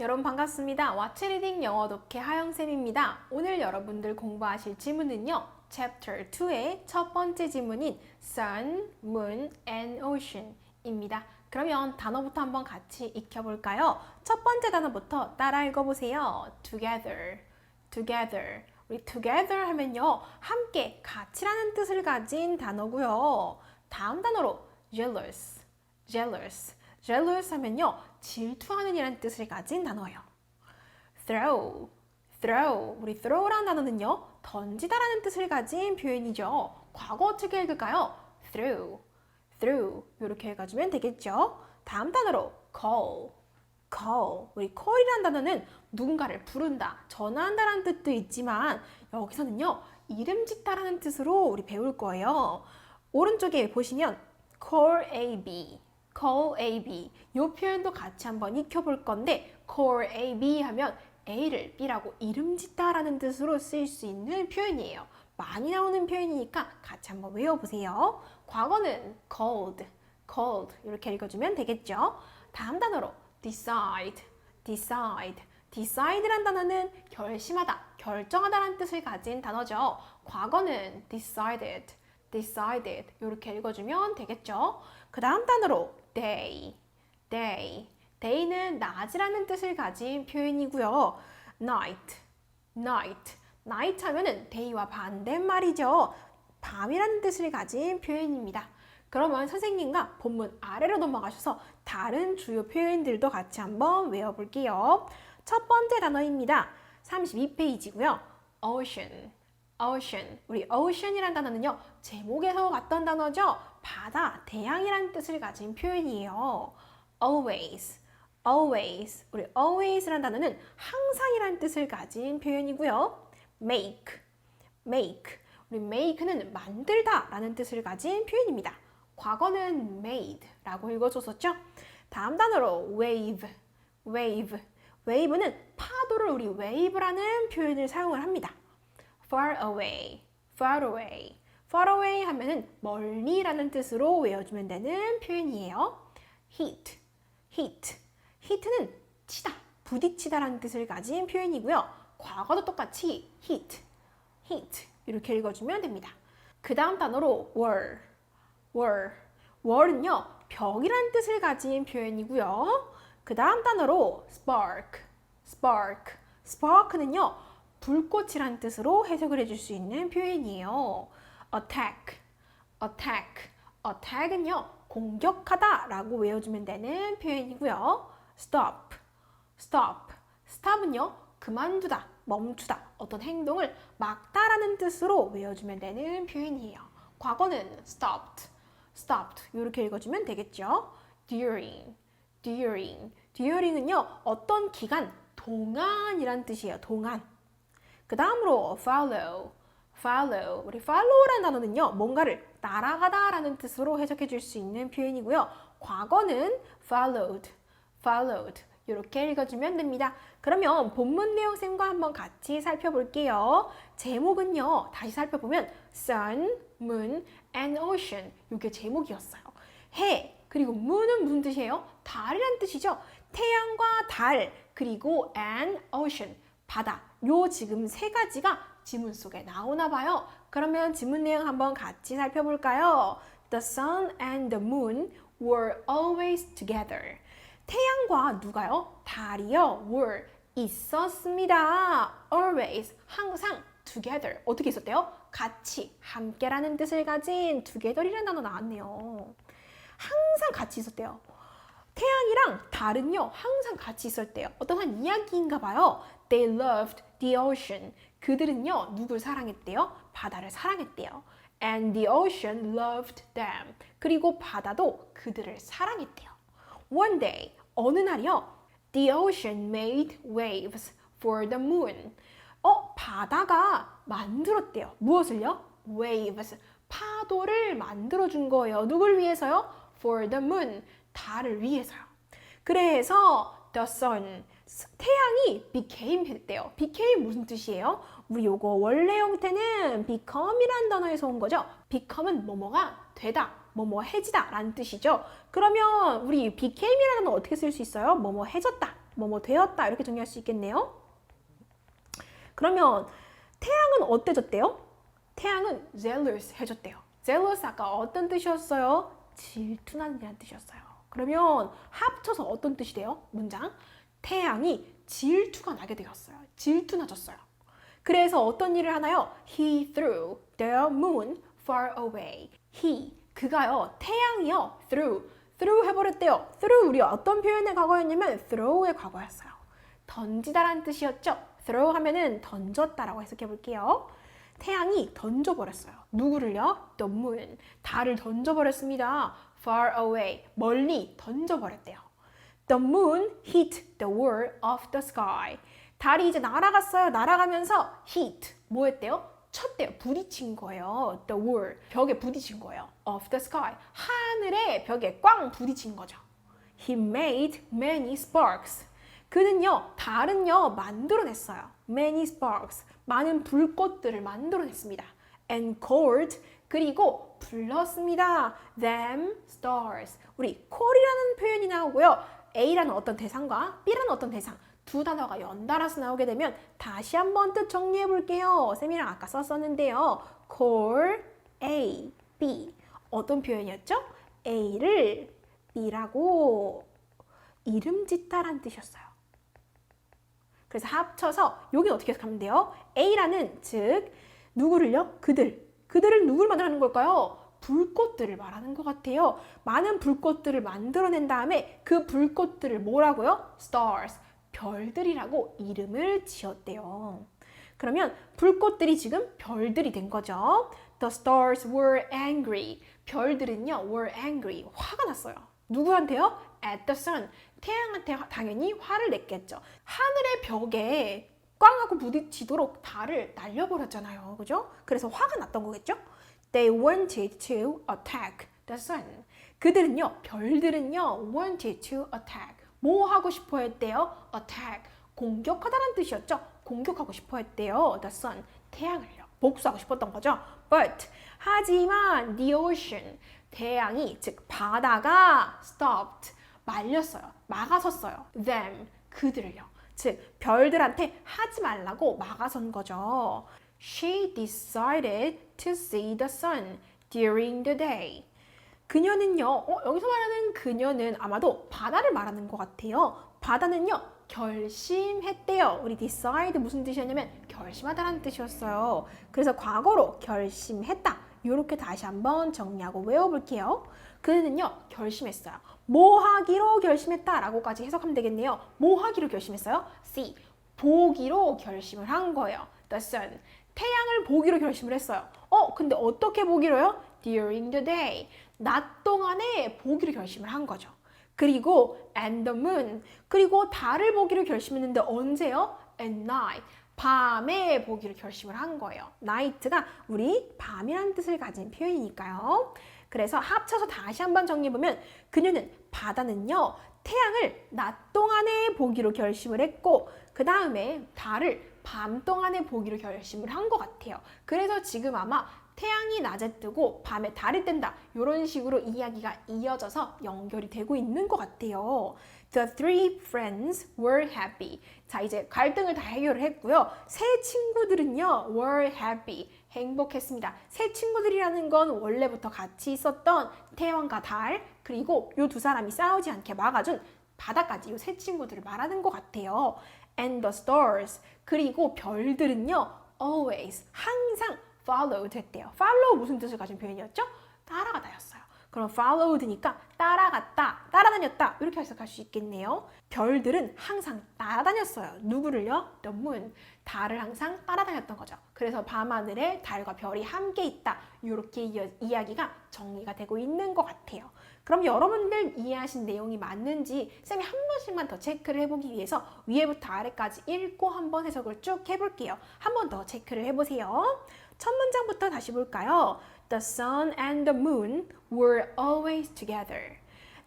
여러분 반갑습니다. 왓츠 리딩 영어 독해 하영쌤입니다. 오늘 여러분들 공부하실 지문은요. Chapter 2의 첫 번째 지문인 Sun, Moon and Ocean입니다. 그러면 단어부터 한번 같이 익혀볼까요? 첫 번째 단어부터 따라 읽어보세요. Together, together. 우리 together 하면요. 함께, 같이라는 뜻을 가진 단어고요. 다음 단어로 jealous, jealous. jealous 하면요. 질투하는 이라는 뜻을 가진 단어예요. throw, throw. 우리 throw라는 단어는요. 던지다라는 뜻을 가진 표현이죠. 과거 어떻게 읽을까요? through, through. 이렇게 읽어주면 되겠죠. 다음 단어로 call, call. 우리 call이라는 단어는 누군가를 부른다, 전화한다라는 뜻도 있지만 여기서는요. 이름 짓다라는 뜻으로 우리 배울 거예요. 오른쪽에 보시면 call A, B, call A, B. 이 표현도 같이 한번 익혀볼 건데 call A, B 하면 A를 B라고 이름 짓다라는 뜻으로 쓰일 수 있는 표현이에요. 많이 나오는 표현이니까 같이 한번 외워보세요. 과거는 called, called 이렇게 읽어주면 되겠죠. 다음 단어로 decide, decide. decide란 단어는 결심하다, 결정하다라는 뜻을 가진 단어죠. 과거는 decided, decided 이렇게 읽어주면 되겠죠. 그 다음 단어로 day, day. day는 낮이라는 뜻을 가진 표현이고요. night, night. night 하면은 day와 반대말이죠. 밤이라는 뜻을 가진 표현입니다. 그러면 선생님과 본문 아래로 넘어가셔서 다른 주요 표현들도 같이 한번 외워볼게요. 첫 번째 단어입니다. 32페이지고요. ocean, ocean. 우리 ocean이라는 단어는요. 제목에서 왔던 단어죠. 바다, 대양이라는 뜻을 가진 표현이에요. always, always. 우리 always라는 단어는 항상이라는 뜻을 가진 표현이고요. make, make. 우리 make는 만들다 라는 뜻을 가진 표현입니다. 과거는 made라고 읽어줬었죠. 다음 단어로 wave, wave. wave는 파도를 우리 wave라는 표현을 사용을 합니다. far away, far away. Far away 하면은 멀리라는 뜻으로 외워주면 되는 표현이에요. heat, heat. heat는 치다, 부딪히다라는 뜻을 가진 표현이고요. 과거도 똑같이 heat, heat 이렇게 읽어주면 됩니다. 그 다음 단어로 were, were. were는요 벽이라는 뜻을 가진 표현이고요. 그 다음 단어로 spark, spark. spark는요 불꽃이라는 뜻으로 해석을 해줄 수 있는 표현이에요. Attack, attack. attack은요 공격하다라고 외워주면 되는 표현이고요. stop, stop. stop은요 그만두다, 멈추다, 어떤 행동을 막다라는 뜻으로 외워주면 되는 표현이에요. 과거는 stopped, stopped 이렇게 읽어주면 되겠죠. during, during. during은요 어떤 기간 동안이란 뜻이에요. 동안. 그 다음으로 follow, follow. 우리 follow라는 단어는요 뭔가를 따라가다라는 뜻으로 해석해 줄 수 있는 표현이고요. 과거는 followed, followed. 이렇게 읽어주면 됩니다. 그러면 본문 내용 쌤과 한번 같이 살펴볼게요. 제목은요, 다시 살펴보면 sun, moon, and ocean. 이게 제목이었어요. 해, 그리고 moon은 무슨 뜻이에요? 달이란 뜻이죠. 태양과 달, 그리고 and ocean, 바다. 요 지금 세 가지가 지문 속에 나오나 봐요. 그러면 지문 내용 한번 같이 살펴볼까요? The sun and the moon were always together. 태양과 누가요? 달이요. were 있었습니다. always 항상 together 어떻게 있었대요? 같이 함께라는 뜻을 가진 together이라는 단어 나왔네요. 항상 같이 있었대요. 태양이랑 달은요 항상 같이 있었대요. 어떤 한 이야기인가 봐요. They loved the ocean. 그들은요 누굴 사랑했대요? 바다를 사랑했대요. And the ocean loved them. 그리고 바다도 그들을 사랑했대요. One day 어느 날이요. The ocean made waves for the moon. 어, 바다가 만들었대요. 무엇을요? waves. 파도를 만들어준 거예요. 누굴 위해서요? For the moon. 달을 위해서요. 그래서 the sun. 태양이 became 됐대요. became 무슨 뜻이에요? 우리 요거 원래 형태는 become이라는 단어에서 온 거죠. become은 뭐뭐가 되다, 뭐뭐 해지다 라는 뜻이죠. 그러면 우리 became이라는 단어 어떻게 쓸 수 있어요? 뭐뭐 해졌다, 뭐뭐 되었다 이렇게 정리할 수 있겠네요. 그러면 태양은 어때졌대요? 태양은 zealous 해졌대요. zealous 아까 어떤 뜻이었어요? 질투나는 뜻이었어요. 그러면 합쳐서 어떤 뜻이 돼요? 문장 태양이 질투가 나게 되었어요. 질투나졌어요. 그래서 어떤 일을 하나요? He threw the moon far away. He 그가요 태양이요 threw threw 해버렸대요. threw 우리 어떤 표현의 과거였냐면 throw의 과거였어요. 던지다라는 뜻이었죠. throw 하면은 던졌다라고 해석해 볼게요. 태양이 던져버렸어요. 누구를요? The moon. 달을 던져버렸습니다. far away. 멀리 던져버렸대요. The moon hit the wall of the sky. 달이 이제 날아갔어요. 날아가면서 hit. 뭐 했대요? 쳤대요. 부딪힌 거예요. The wall. 벽에 부딪힌 거예요. of the sky. 하늘의 벽에 꽝 부딪힌 거죠. He made many sparks. 그는요, 달은요, 만들어냈어요. Many sparks. 많은 불꽃들을 만들어냈습니다. And called. 그리고 불렀습니다. Them stars. 우리 call이라는 표현이 나오고요. A라는 어떤 대상과 B라는 어떤 대상. 두 단어가 연달아서 나오게 되면 다시 한번 뜻 정리해 볼게요. 쌤이랑 아까 썼었는데요. call A, B. 어떤 표현이었죠? A를 B라고 이름 짓다란 뜻이었어요. 그래서 합쳐서 여기 어떻게 해석하면 돼요? A라는 즉 누구를요? 그들. 그들을 누굴 만들어내는 걸까요? 불꽃들을 말하는 것 같아요. 많은 불꽃들을 만들어낸 다음에 그 불꽃들을 뭐라고요? stars. 별들이라고 이름을 지었대요. 그러면 불꽃들이 지금 별들이 된 거죠. The stars were angry. 별들은요, were angry. 화가 났어요. 누구한테요? At the sun. 태양한테 당연히 화를 냈겠죠. 하늘의 벽에 꽝하고 부딪히도록 달을 날려버렸잖아요. 그죠? 그래서 화가 났던 거겠죠? They wanted to attack the sun. 그들은요, 별들은요, wanted to attack. 뭐 하고 싶어 했대요? attack. 공격하다는 뜻이었죠? 공격하고 싶어 했대요. the sun. 태양을요. 복수하고 싶었던 거죠. But 하지만 the ocean 태양이 즉 바다가 stopped 말렸어요. 막아섰어요. them 그들을요. 즉 별들한테 하지 말라고 막아선 거죠. She decided to see the sun during the day. 그녀는요, 어, 여기서 말하는 그녀는 아마도 바다를 말하는 것 같아요. 바다는요, 결심했대요. 우리 decide 무슨 뜻이었냐면 결심하다라는 뜻이었어요. 그래서 과거로 결심했다. 이렇게 다시 한번 정리하고 외워볼게요. 그는요, 결심했어요. 뭐 하기로 결심했다 라고까지 해석하면 되겠네요. 뭐 하기로 결심했어요? C. 보기로 결심을 한 거예요. The sun. 태양을 보기로 결심을 했어요. 어, 근데 어떻게 보기로요? During the day. 낮 동안에 보기로 결심을 한 거죠. 그리고 and the moon. 그리고 달을 보기로 결심했는데 언제요? At night. 밤에 보기로 결심을 한 거예요. night가 우리 밤이라는 뜻을 가진 표현이니까요. 그래서 합쳐서 다시 한번 정리해보면 그녀는 바다는요 태양을 낮 동안에 보기로 결심을 했고 그 다음에 달을 밤 동안에 보기로 결심을 한 것 같아요. 그래서 지금 아마 태양이 낮에 뜨고 밤에 달이 뜬다 이런 식으로 이야기가 이어져서 연결이 되고 있는 것 같아요. The three friends were happy. 자 이제 갈등을 다 해결을 했고요. 세 친구들은요 were happy. 행복했습니다. 새 친구들이라는 건 원래부터 같이 있었던 태양과 달 그리고 이 두 사람이 싸우지 않게 막아준 바다까지 이 새 친구들을 말하는 것 같아요. And the stars 그리고 별들은요 always 항상 followed 했대요. follow 무슨 뜻을 가진 표현이었죠? 따라가다였어요. 그럼 followed니까 따라갔다, 따라다녔다 이렇게 해석할 수 있겠네요. 별들은 항상 따라다녔어요. 누구를요? The moon. 달을 항상 따라다녔던 거죠. 그래서 밤하늘에 달과 별이 함께 있다. 이렇게 이야기가 정리가 되고 있는 것 같아요. 그럼 여러분들 이해하신 내용이 맞는지 쌤이 한 번씩만 더 체크를 해보기 위해서 위에부터 아래까지 읽고 한번 해석을 쭉 해볼게요. 한 번 더 체크를 해보세요. 첫 문장부터 다시 볼까요? The sun and the moon were always together.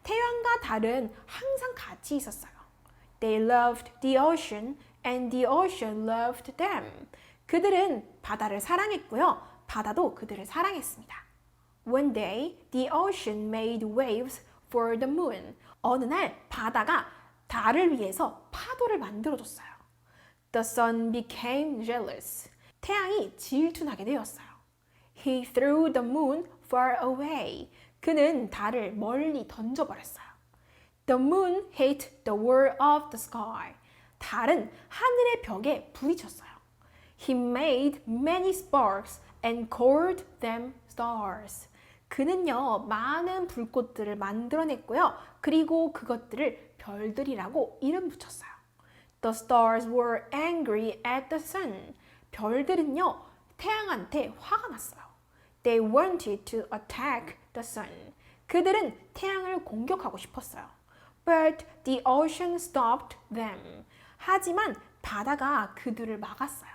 태양과 달은 항상 같이 있었어요. They loved the ocean and the ocean loved them. 그들은 바다를 사랑했고요. 바다도 그들을 사랑했습니다. One day, the ocean made waves for the moon. 어느 날 바다가 달을 위해서 파도를 만들어줬어요. The sun became jealous. 태양이 질투나게 되었어요. He threw the moon far away. 그는 달을 멀리 던져버렸어요. The moon hit the wall of the sky. 달은 하늘의 벽에 부딪혔어요. He made many sparks and called them stars. 그는요, 많은 불꽃들을 만들어냈고요. 그리고 그것들을 별들이라고 이름 붙였어요. The stars were angry at the sun. 별들은요, 태양한테 화가 났어요. They wanted to attack the sun. 그들은 태양을 공격하고 싶었어요. But the ocean stopped them. 하지만 바다가 그들을 막았어요.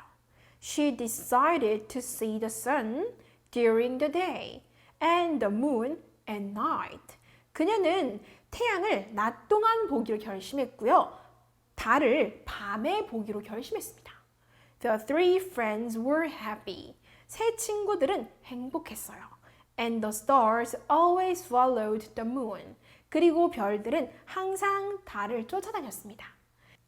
She decided to see the sun during the day and the moon at night. 그녀는 태양을 낮 동안 보기로 결심했고요. 달을 밤에 보기로 결심했습니다. The three friends were happy. 세 친구들은 행복했어요. And the stars always followed the moon. 그리고 별들은 항상 달을 쫓아다녔습니다.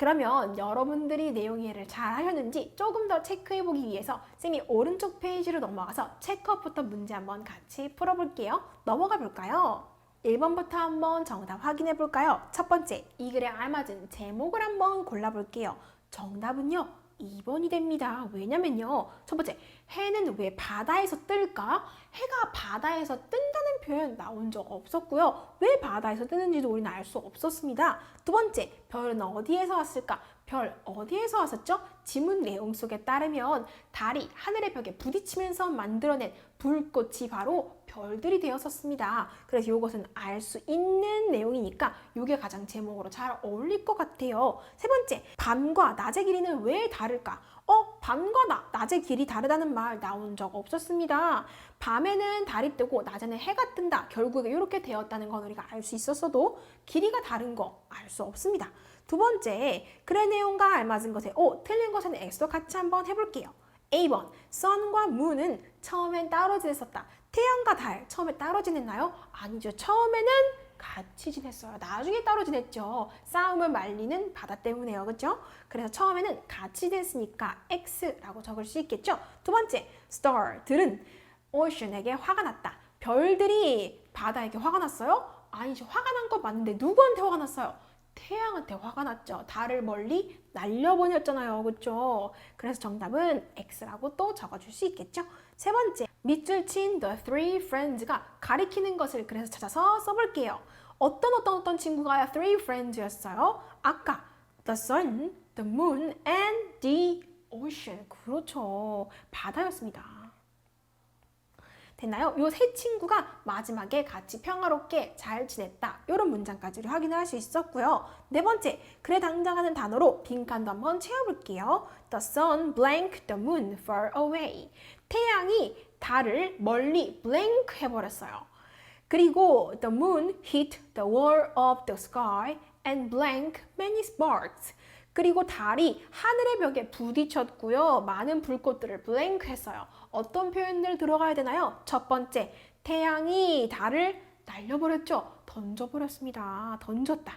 그러면 여러분들이 내용 이해를 잘 하셨는지 조금 더 체크해 보기 위해서 쌤이 오른쪽 페이지로 넘어가서 체크업부터 문제 한번 같이 풀어볼게요. 넘어가 볼까요? 1번부터 한번 정답 확인해 볼까요? 첫 번째, 이 글에 알맞은 제목을 한번 골라볼게요. 정답은요, 2번이 됩니다. 왜냐면요. 첫 번째, 해는 왜 바다에서 뜰까? 해가 바다에서 뜬다는 표현 나온 적 없었고요. 왜 바다에서 뜨는지도 우리는 알 수 없었습니다. 두 번째, 별은 어디에서 왔을까? 별 어디에서 왔었죠? 지문 내용 속에 따르면 달이 하늘의 벽에 부딪히면서 만들어낸 불꽃이 바로 별들이 되었었습니다. 그래서 이것은 알 수 있는 내용이니까 이게 가장 제목으로 잘 어울릴 것 같아요. 세 번째, 밤과 낮의 길이는 왜 다를까? 어, 밤과 나, 낮의 길이 다르다는 말 나온 적 없었습니다. 밤에는 달이 뜨고 낮에는 해가 뜬다. 결국에 이렇게 되었다는 건 우리가 알 수 있었어도 길이가 다른 거 알 수 없습니다. 두 번째, 글의 내용과 알맞은 것에 오, 틀린 것은 X도 같이 한번 해볼게요. A번, sun과 moon은 처음엔 따로 지냈었다. 태양과 달, 처음에 따로 지냈나요? 아니죠. 처음에는 같이 지냈어요. 나중에 따로 지냈죠. 싸움을 말리는 바다 때문에요. 그죠? 그래서 처음에는 같이 지냈으니까 X라고 적을 수 있겠죠. 두 번째, star, 들은 ocean에게 화가 났다. 별들이 바다에게 화가 났어요? 아니죠. 화가 난거 맞는데 누구한테 화가 났어요? 태양한테 화가 났죠. 달을 멀리 날려보냈잖아요. 그렇죠? 그래서 정답은 X라고 또 적어줄 수 있겠죠. 세 번째, 밑줄 친 The Three Friends가 가리키는 것을 그래서 찾아서 써볼게요. 어떤 어떤 어떤 친구가 Three Friends였어요? 아까 The Sun, The Moon, and the Ocean. 그렇죠. 바다였습니다. 됐나요? 요 세 친구가 마지막에 같이 평화롭게 잘 지냈다. 이런 문장까지 확인을 할 수 있었고요. 네 번째, 글에 등장하는 단어로 빈칸도 한번 채워볼게요. The sun blanked the moon far away. 태양이 달을 멀리 blank 해버렸어요. 그리고 the moon hit the wall of the sky and blank many sparks. 그리고 달이 하늘의 벽에 부딪혔고요. 많은 불꽃들을 blank 했어요. 어떤 표현들 들어가야 되나요? 첫 번째, 태양이 달을 날려버렸죠. 던져버렸습니다. 던졌다.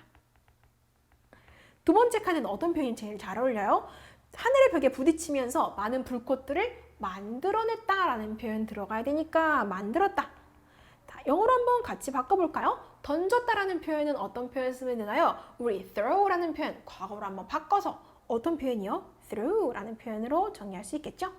두 번째 칸은 어떤 표현이 제일 잘 어울려요? 하늘의 벽에 부딪히면서 많은 불꽃들을 만들어냈다라는 표현 들어가야 되니까 만들었다. 자, 영어로 한번 같이 바꿔볼까요? 던졌다라는 표현은 어떤 표현 쓰면 되나요? 우리 throw라는 표현 과거로 한번 바꿔서 어떤 표현이요? throw라는 표현으로 정리할 수 있겠죠?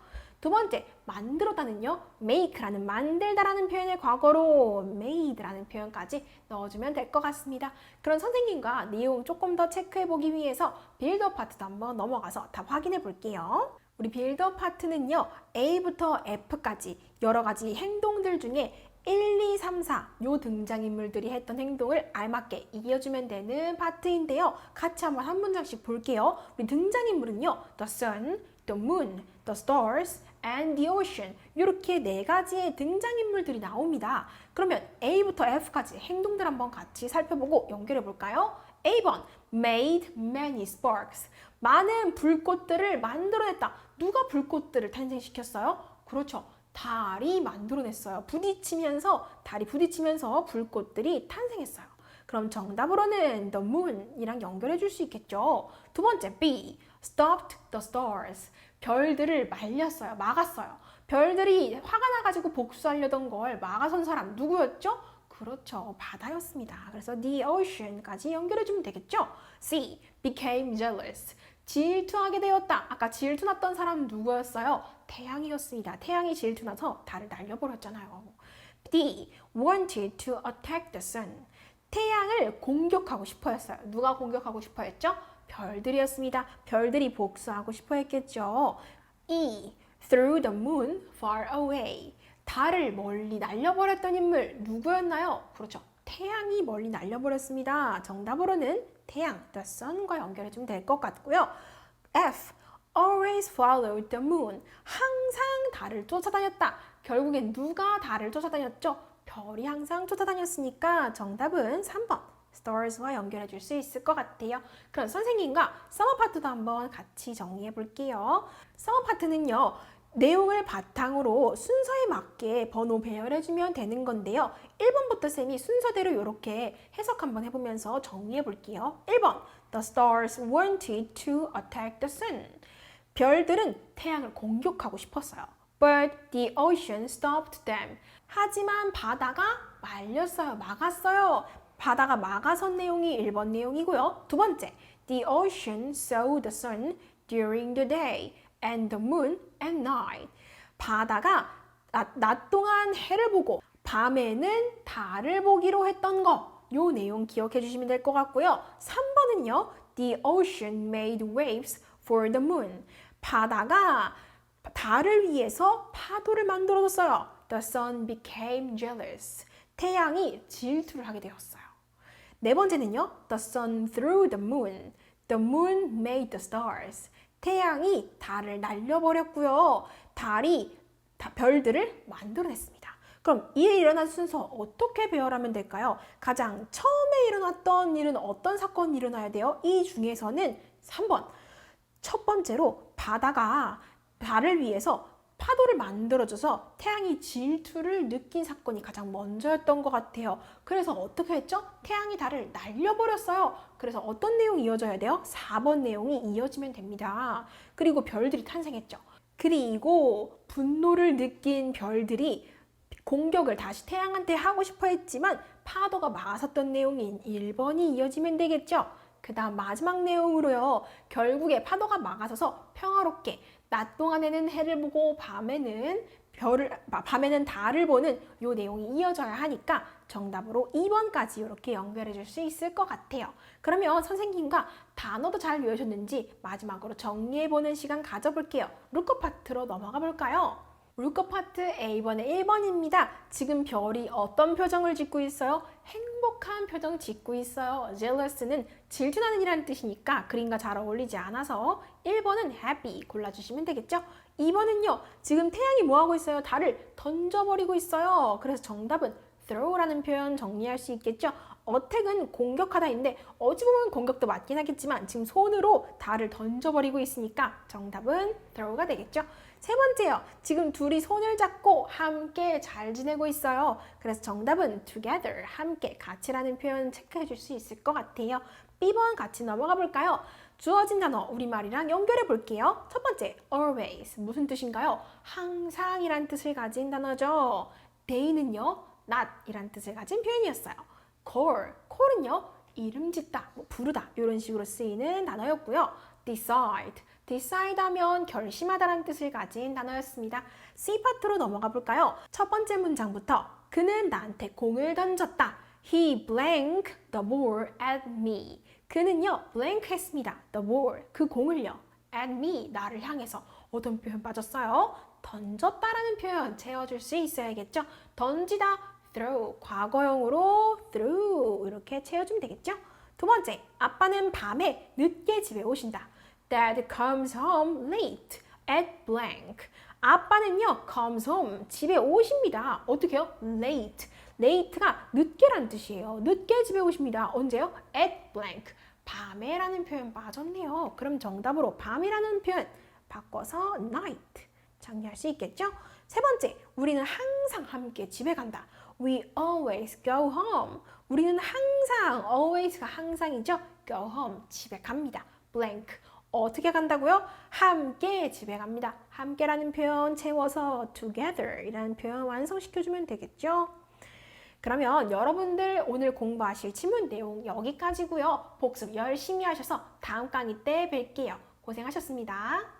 두 번째, 만들었다는요, make라는 만들다라는 표현의 과거로 made라는 표현까지 넣어주면 될 것 같습니다. 그런 선생님과 내용 조금 더 체크해 보기 위해서 빌드업 파트도 한번 넘어가서 다 확인해 볼게요. 우리 빌드업 파트는요, A부터 F까지 여러 가지 행동들 중에 1, 2, 3, 4, 요 등장인물들이 했던 행동을 알맞게 이어주면 되는 파트인데요. 같이 한번 한 문장씩 볼게요. 우리 등장인물은요, the sun, the moon, the stars, and the ocean. 이렇게 네 가지의 등장인물들이 나옵니다. 그러면 A부터 F까지 행동들 한번 같이 살펴보고 연결해 볼까요? A번, made many sparks. 많은 불꽃들을 만들어냈다. 누가 불꽃들을 탄생시켰어요? 그렇죠. 달이 만들어냈어요. 부딪히면서 달이 부딪히면서 불꽃들이 탄생했어요. 그럼 정답으로는 the moon이랑 연결해 줄 수 있겠죠. 두 번째 B. stopped the stars. 별들을 말렸어요. 막았어요. 별들이 화가 나가지고 복수하려던 걸 막아선 사람 누구였죠? 그렇죠. 바다였습니다. 그래서 the ocean까지 연결해주면 되겠죠? C. became jealous. 질투하게 되었다. 아까 질투났던 사람 누구였어요? 태양이었습니다. 태양이 질투나서 달을 날려버렸잖아요. D. wanted to attack the sun. 태양을 공격하고 싶어 했어요. 누가 공격하고 싶어 했죠? 별들이었습니다. 별들이 복수하고 싶어 했겠죠. E. threw the moon far away. 달을 멀리 날려버렸던 인물 누구였나요? 그렇죠. 태양이 멀리 날려버렸습니다. 정답으로는 태양, the sun과 연결해 주면 될 것 같고요. F. always followed the moon. 항상 달을 쫓아다녔다. 결국엔 누가 달을 쫓아다녔죠? 별이 항상 쫓아다녔으니까 정답은 3번. Stars와 연결해 줄 수 있을 것 같아요. 그럼 선생님과 서머 파트도 한번 같이 정리해 볼게요. 서머 파트는요. 내용을 바탕으로 순서에 맞게 번호 배열해 주면 되는 건데요. 1번부터 쌤이 순서대로 이렇게 해석 한번 해보면서 정리해 볼게요. 1번 The stars wanted to attack the sun. 별들은 태양을 공격하고 싶었어요. But the ocean stopped them. 하지만 바다가 말렸어요. 막았어요. 바다가 막아선 내용이 1번 내용이고요. 두 번째, the ocean saw the sun during the day and the moon at night. 바다가 낮, 낮 동안 해를 보고 밤에는 달을 보기로 했던 거. 요 내용 기억해 주시면 될 것 같고요. 3번은요. The ocean made waves for the moon. 바다가 달을 위해서 파도를 만들어줬어요. The sun became jealous. 태양이 질투를 하게 되었어요. 네 번째는요. The sun threw the moon. The moon made the stars. 태양이 달을 날려버렸고요. 달이 다- 별들을 만들어냈습니다. 그럼 이에 일어난 순서 어떻게 배열하면 될까요? 가장 처음에 일어났던 일은 어떤 사건이 일어나야 돼요? 이 중에서는 3번. 첫 번째로 바다가 달을 위해서 파도를 만들어줘서 태양이 질투를 느낀 사건이 가장 먼저였던 것 같아요. 그래서 어떻게 했죠? 태양이 달을 날려버렸어요. 그래서 어떤 내용이 이어져야 돼요? 4번 내용이 이어지면 됩니다. 그리고 별들이 탄생했죠. 그리고 분노를 느낀 별들이 공격을 다시 태양한테 하고 싶어 했지만 파도가 막았었던 내용인 1번이 이어지면 되겠죠. 그 다음 마지막 내용으로요. 결국에 파도가 막아서서 평화롭게 낮 동안에는 해를 보고 밤에는 별을 마- 밤에는 달을 보는 요 내용이 이어져야 하니까 정답으로 2번까지 이렇게 연결해 줄 수 있을 것 같아요. 그러면 선생님과 단어도 잘 외우셨는지 마지막으로 정리해 보는 시간 가져볼게요. 루커 파트로 넘어가 볼까요? 루커 파트 A번의 1번입니다. 지금 별이 어떤 표정을 짓고 있어요? 행복한 표정 짓고 있어요. jealous는 질투나는 이라는 뜻이니까 그림과 잘 어울리지 않아서 1번은 happy 골라주시면 되겠죠? 2번은요. 지금 태양이 뭐하고 있어요? 달을 던져버리고 있어요. 그래서 정답은 throw라는 표현 정리할 수 있겠죠? 어택은 공격하다인데 어찌 보면 공격도 맞긴 하겠지만 지금 손으로 달을 던져버리고 있으니까 정답은 throw가 되겠죠? 세 번째요. 지금 둘이 손을 잡고 함께 잘 지내고 있어요. 그래서 정답은 together, 함께, 같이라는 표현 체크해 줄 수 있을 것 같아요. B번 같이 넘어가 볼까요? 주어진 단어 우리말이랑 연결해 볼게요. 첫 번째, always. 무슨 뜻인가요? 항상이란 뜻을 가진 단어죠. day는요, not이란 뜻을 가진 표현이었어요. call, call은요, 이름 짓다, 뭐 부르다 이런 식으로 쓰이는 단어였고요. decide, decide 하면 결심하다라는 뜻을 가진 단어였습니다. C 파트로 넘어가 볼까요? 첫 번째 문장부터 그는 나한테 공을 던졌다. He blanked the ball at me. 그는요, blank 했습니다. the ball, 그 공을요. at me, 나를 향해서 어떤 표현 빠졌어요? 던졌다라는 표현 채워줄 수 있어야겠죠? 던지다, throw, 과거형으로 through 이렇게 채워주면 되겠죠? 두 번째, 아빠는 밤에 늦게 집에 오신다. Dad comes home late at blank. 아빠는요, comes home, 집에 오십니다. 어떻게요? late. late가 늦게라는 뜻이에요. 늦게 집에 오십니다. 언제요? at blank. 밤에라는 표현 빠졌네요. 그럼 정답으로 밤이라는 표현 바꿔서 night. 정리할 수 있겠죠? 세 번째, 우리는 항상 함께 집에 간다. We always go home. 우리는 항상, always가 항상이죠. Go home. 집에 갑니다. blank. 어떻게 간다고요? 함께 집에 갑니다. 함께라는 표현 채워서 together 이라는 표현 완성시켜주면 되겠죠? 그러면 여러분들 오늘 공부하실 지문 내용 여기까지고요. 복습 열심히 하셔서 다음 강의 때 뵐게요. 고생하셨습니다.